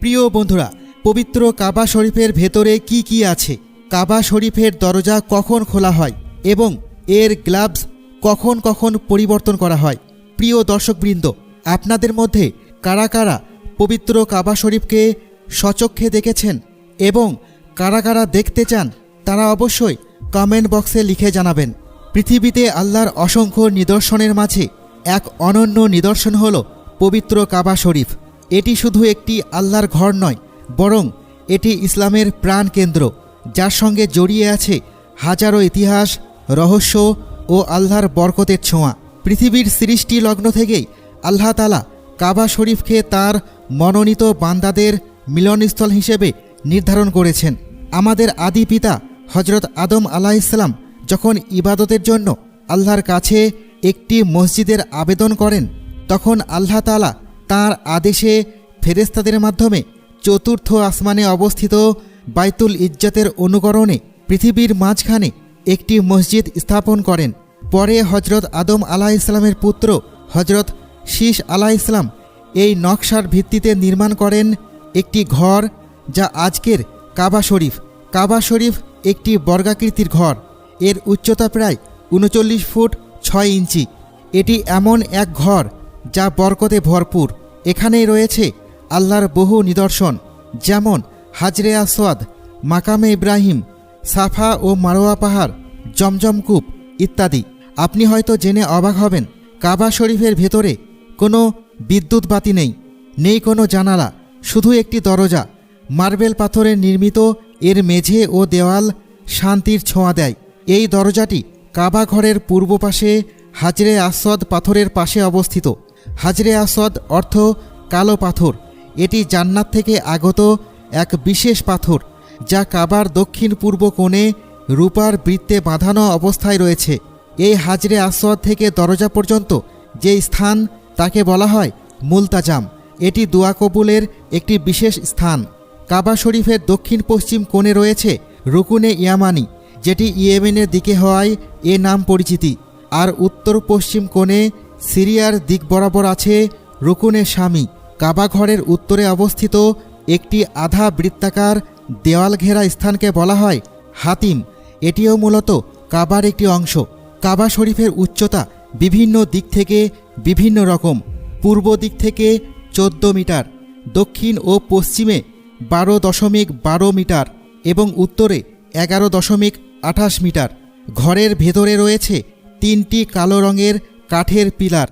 প্রিয় বন্ধুরা, পবিত্র কাবা শরীফের ভেতরে কি কি আছে? কাবা শরীফের দরজা কখন খোলা হয় এবং এর গ্লাভস কখন কখন পরিবর্তন করা হয়? প্রিয় দর্শকবৃন্দ, আপনাদের মধ্যে কারা কারা পবিত্র কাবা শরীফকে সচক্ষে দেখেছেন এবং কারা কারা দেখতে চান, তারা অবশ্যই কমেন্ট বক্সে লিখে জানাবেন। পৃথিবীতে আল্লাহর অসংখ্য নিদর্শনের মাঝে এক অনন্য নিদর্শন হল পবিত্র কাবা শরীফ। এটি শুধু একটি আল্লাহর ঘর নয়, বরং এটি ইসলামের প্রাণকেন্দ্র, যার সঙ্গে জড়িয়ে আছে হাজারো ইতিহাস, রহস্য ও আল্লাহর বরকতের ছোঁয়া। পৃথিবীর সৃষ্টি লগ্ন থেকেই আল্লাহ তালা কাবা শরীফকে তার মনোনীত বান্দাদের মিলনস্থল হিসেবে নির্ধারণ করেছেন। আমাদের আদি পিতা হজরত আদম আলাহিসাল্লাম যখন ইবাদতের জন্য আল্লাহর কাছে একটি মসজিদের আবেদন করেন, তখন আল্লাহ তালা তাঁর আদেশে ফেরেস্তাদের মাধ্যমে চতুর্থ আসমানে অবস্থিত বাইতুল ইজ্জাতের অনুকরণে পৃথিবীর মাঝখানে একটি মসজিদ স্থাপন করেন। পরে হজরত আদম আলাহ ইসলামের পুত্র হজরত শীষ আলাহ ইসলাম এই নকশার ভিত্তিতে নির্মাণ করেন একটি ঘর যা আজকের কাবা শরীফ। কাবা শরীফ একটি বর্গাকৃতির ঘর। এর উচ্চতা প্রায় উনচল্লিশ ফুট ছয় ইঞ্চি। এটি এমন এক ঘর যা বরকতে ভরপুর। এখানেই রয়েছে আল্লাহর বহু নিদর্শন, যেমন হাজরে আসওয়াদ, মাকামে ইব্রাহিম, সাফা ও মারোয়া পাহাড় জমজমকূপ ইত্যাদি। আপনি হয়তো জেনে অবাক হবেন, কাবা শরীফের ভেতরে কোনো বিদ্যুৎ বাতি নেই নেই কোনো জানালা, শুধু একটি দরজা। মার্বেল পাথরের নির্মিত এর মেঝে ও দেওয়াল শান্তির ছোঁয়া দেয়। এই দরজাটি কাবা ঘরের পূর্ব পাশে হাজরে আসদ পাথরের পাশে অবস্থিত। হাজরে আসদ অর্থ কালো পাথর। এটি জান্নাত থেকে আগত এক বিশেষ পাথর, যা কাবার দক্ষিণ পূর্ব কোণে রূপার বৃত্তে বাঁধানো অবস্থায় রয়েছে। এই হাজরে আসওয়াদ থেকে দরজা পর্যন্ত যে স্থান, তাকে বলা হয় মুলতাজাম। এটি দোয়া কবুলের একটি বিশেষ স্থান। কাবা শরীফের দক্ষিণ পশ্চিম কোণে রয়েছে রুকুনে ইয়ামানি, যেটি ইয়েমেনের দিকে হওয়ায় এ নাম পরিচিতি। আর উত্তর পশ্চিম কোণে সিরিয়ার দিক বরাবর আছে রুকুনে স্বামী। কাবাঘরের উত্তরে অবস্থিত একটি আধা বৃত্তাকার দেওয়াল ঘেরা স্থানকে বলা হয় হাতিম। এটিও মূলত কাবার একটি অংশ। কাবা শরীফের উচ্চতা বিভিন্ন দিক থেকে বিভিন্ন রকম। পূর্ব দিক থেকে চোদ্দ মিটার, দক্ষিণ ও পশ্চিমে বারো দশমিক বারো মিটার এবং উত্তরে এগারো দশমিক আঠাশ মিটার। ঘরের ভেতরে রয়েছে তিনটি কালো রঙের কাঠের পিলার।